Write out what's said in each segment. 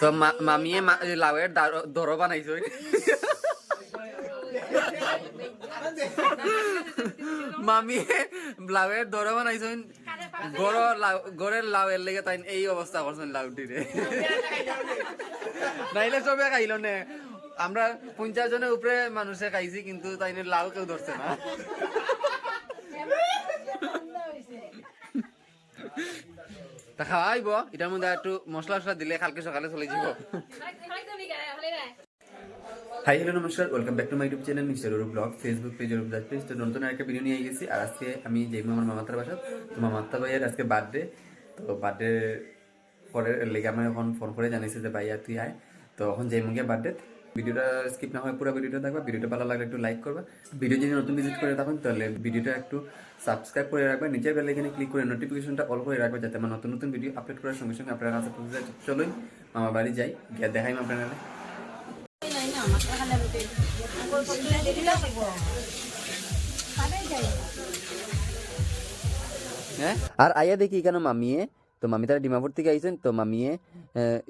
তো মামিয়ে লাউয়ের দরো বানাইছো। মামিয়ে লাউয়ের দরো বানাইছো। গড় লাউ গড়ের লাউয়ের লেগে তাই এই অবস্থা করছেন লাউটিরে নাইলে সবে খাইল নে? আমরা পঞ্চাশ জনের উপরে মানুষে খাইছি, কিন্তু তাই লাউ কেউ ধরছে না। তা খাওয়াইব এটার মধ্যে একটু মশলা মশলা দিলে কালকে সকালে চলে যাব হাই, হ্যালো, নমস্কার welcome back to my YouTube channel mister or blog Facebook page ওর ব্লগ পেজ তো নতুন একটা ভিডিও নিয়ে গেছি আর আজকে আমি যাইবো আমার মামাতার বাসা তো মামাতা ভাইয়ের আজকে বার্থডে তো বার্থডে পরে লেগে আমার এখন ফোন করে জানিয়েছে যে, ভাইয়া, তুই আয়। তো এখন গিয়ে বার্থডে ভিডিওটা স্কিপ না হয় পুরো ভিডিওটা দেখবা। ভিডিওটা ভালো লাগলে একটু লাইক করবা। ভিডিও যদি নতুন ভিজিট করে থাকেন তাহলে ভিডিওটা একটু সাবস্ক্রাইব করে রাখবা। নিচের বেল এখানে ক্লিক করে নোটিফিকেশনটা অল করে রাখবা যাতে আমার নতুন নতুন ভিডিও আপলোড করার সঙ্গে সঙ্গে আপনার কাছে পৌঁছে যায় চলুন, মামা বাড়ি যাই। গিয়ে দেখাই আপনারা হ্যাঁ? আর আইয়া দেখি কেন মামিয়ে? তো মামি তারা ডিমাপুর থেকে আইছেন, তো মামিয়ে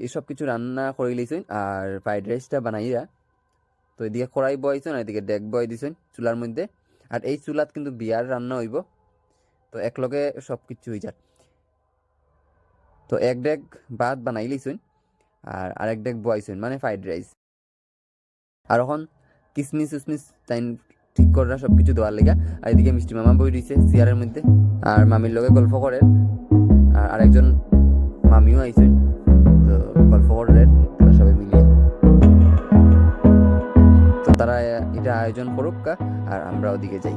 এসব কিছু রান্না করে লইছেন আর ফ্রাইড রাইসটা বানাইরা তো এদিকে কড়াই বয়ছেন আর এদিকে ডেক বয় দিছেন চুলার মধ্যে। আর এই চুলাত কিন্তু বিয়ার রান্না হইব, তো একলগে সব কিছু হয়ে যাক তো এক ডেক ভাত বানাই লইছেন আর আরেক ডেক বয়ছেন মানে ফ্রাইড রাইস। আর এখন কিসমিস উসমিস তাই ঠিক করা সব কিছু দেওয়ার লেগা, আর এদিকে মিষ্টি মামা বই দিছে চেয়ারের মধ্যে, আর মামির লগে গল্প করে আরেকজন মামিও আইছেন। তো গল্প করে তারা সবাই মিলিয়ে। তো তারা এটা আয়োজন করুক আর আমরা ওদিকে যাই।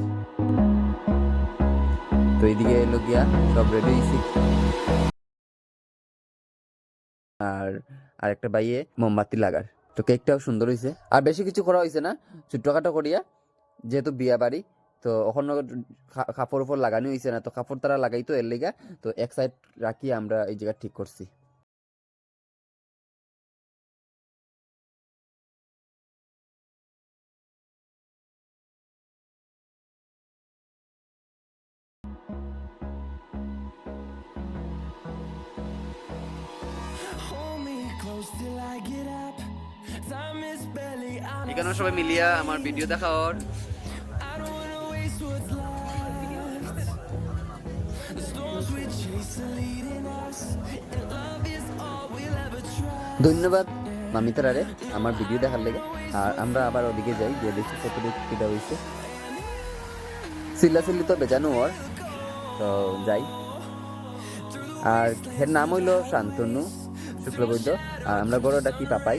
তো এইদিকে এলো গিয়া সব রেডি হয়েছি আর আরেকটা বাইয়ে মোমবাতি লাগার। তো কেকটাও সুন্দর হয়েছে আর বেশি কিছু করা হয়েছে না, ছোট্টখাটো করিয়া, যেহেতু বিয়া বাড়ি তো ওখানে কাপড় উপর লাগানো হয়েছে না তো কাপড় তারা লাগাই তো এর লেগা তো এক সাইড রাখি আমরা এই জায়গা ঠিক করছি. এখানে সবাই মিলিয়া আমার ভিডিও দেখা ওর ধন্যবাদ মামিতারারে আমার ভিডিও দেখার লেগে। আর আমরা আবার ওদিকে যাই, গিয়ে দেখি কতটুকু কিটা হয়েছে। সিল্লা সিল্লি তো বেজানো ওর? তো যাই। আর এর নাম হইল শান্তনু শুক্লবৈদ্য। আর আমরা বড় ডাকি Papai?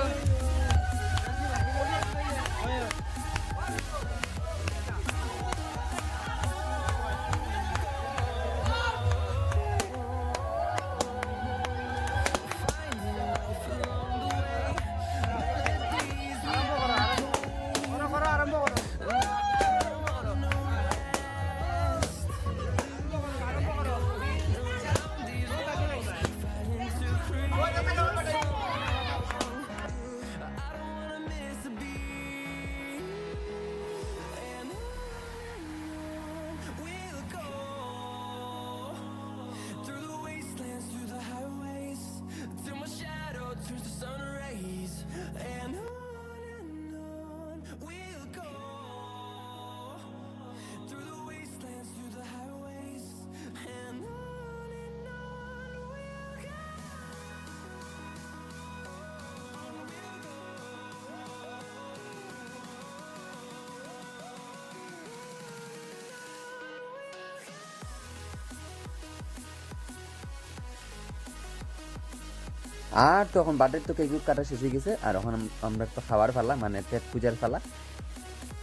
আর তখন বার্থডে তো কেক কাটা শেষ হয়ে গেছে, আর এখন আমরা তো খাওয়ার ফালা মানে পেট পূজার ফালা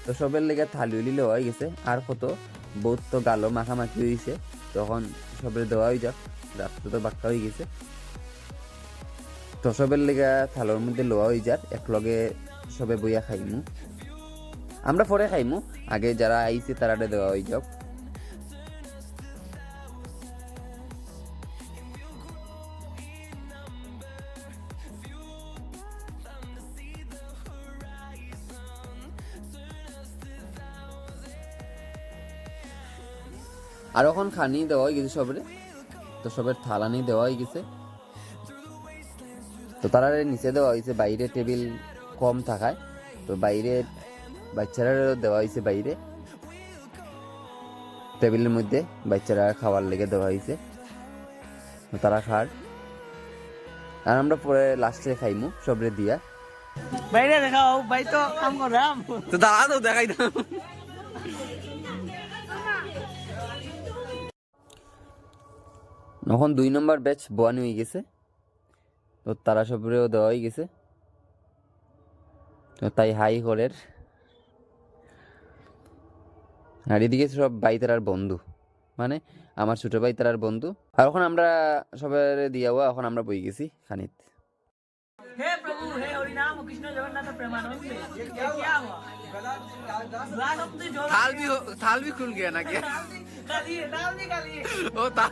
তো সবের লেগে থালি উলিলে হয়ে গেছে, আর কত, বহুত তো গালো মাখামাখি হয়েছে তখন সবের দেওয়া হয়ে যাক, রাত্রে তো বাক্কা হয়ে গেছে। তো সবের লেগে থালোর মধ্যে লোয়া হয়ে যাক এক লগে সবে বইয়া খাইমু। আমরা পরে খাইমু, আগে যারা আইছে তারা দেওয়া হয়ে যাক। আর এখন খানি দেওয়া হয়ে গেছে সবরে। তো সবের থালানি দেওয়া হয়ে গেছে। তো তারা নিচে দেওয়া হয়েছে বাইরে টেবিল কম থাকায়। তো বাইরে বাচ্চারা দেওয়া হয়েছে বাইরে। টেবিলের মধ্যে বাচ্চারা খাওয়ার লেগে দেওয়া হয়েছে। তারা খার। আর আমরা পরে লাস্টে খাইমু সবরে দিয়া। বাইরে দেখাও ভাই তো কাম করাম তো দাঁড়া তো দেখাই দাও। এখন দুই নম্বর ব্যাচ বোয়ানি হয়ে গেছে তো তারা সবরেও দেওয়া হয়ে গেছে তো তাই হাই করের আর এদিকে সব ভাই তারার বন্ধু মানে আমার ছোট ভাই তারার বন্ধু আর এখন আমরা সবার দিয়া হওয়া এখন আমরা বই গেছি খানিত हे प्रभु हे हरि नाम कृष्ण जगन्नाथ प्रेमानंद ये क्या हुआ भगवान अपने जो थाल भी थाल भी खुल गया ना क्या खाली नाम निकालिए ओ थाल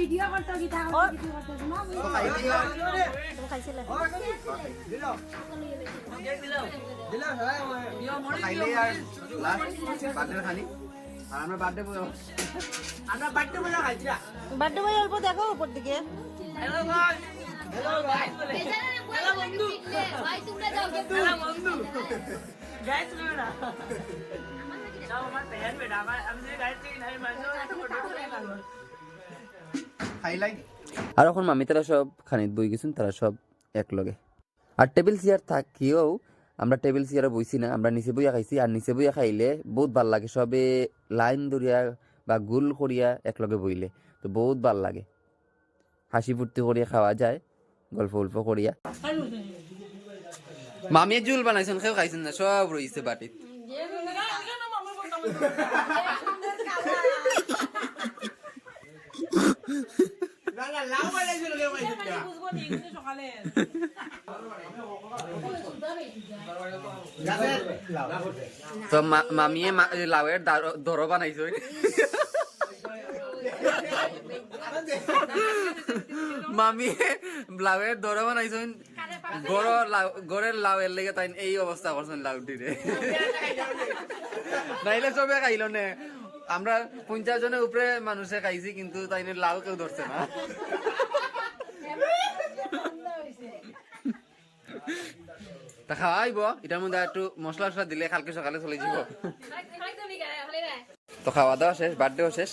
ভিডিও করতে কি তা ভিডিও করতে না। ভিডিও আচ্ছা, খাইছিলে। আচ্ছা, দিলাম। আচ্ছা, খাইলে আর লাস্ট বার্থডে খালি আর আমরা বার্থডে বই আমরা বার্থডে বই খাইছি বার্থডে বই অল্প দেখো উপর দিকে। হ্যালো ভাই হ্যালো ভাই হ্যালো বন্ধু। ভাই তোমরা যাও। হ্যালো বন্ধু। গাইস তোমরা আমার প্যান বেটা। আমি গাইস থেকে নাই মানে আর এখন মামি তারা সব খানিত বই গেছেন তারা সব এক লগে আর টেবিল চেয়ার থাকিও আমরা টেবিল চেয়ারে বইছি না আমরা নিচে বইয়া খাইছি আর নিচে বইয়া খাইলে বহুত ভালো লাগে সবে লাইন ধরিয়া বা গোল করিয়া একলগে বইলে তো বহুত ভালো লাগে। হাসি ফুর্তি করিয়া খাওয়া যায় গল্প গল্প করিয়া। মামিয়ে জুল বানাইছেন কেউ খাইছেন না সব রইছে বাটিত। তো মামিয়ে লাউয়ের দার- বানাইছে মামিয়ে লাউয়ের দর বানাইছেন গড় লাউ গড়ের লাউয়ের লেগে তাই এই অবস্থা করছেন লাউটি রে নাইলে সবে খাইল নে আমরা পঞ্চাশ জনের উপরে মানুষে খাইছি কিন্তু তাই লাউ কেউ ধরছে না এটার মধ্যে একটু দিলে সকালে চলে যাব তো খাওয়া দাওয়া শেষ শেষ।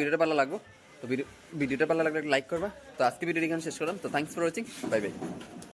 ভিডিওটা ভালো লাগবো। লাইক করবা। তো আজকে ভিডিওটি শেষ করলাম। তো thanks for watching bye bye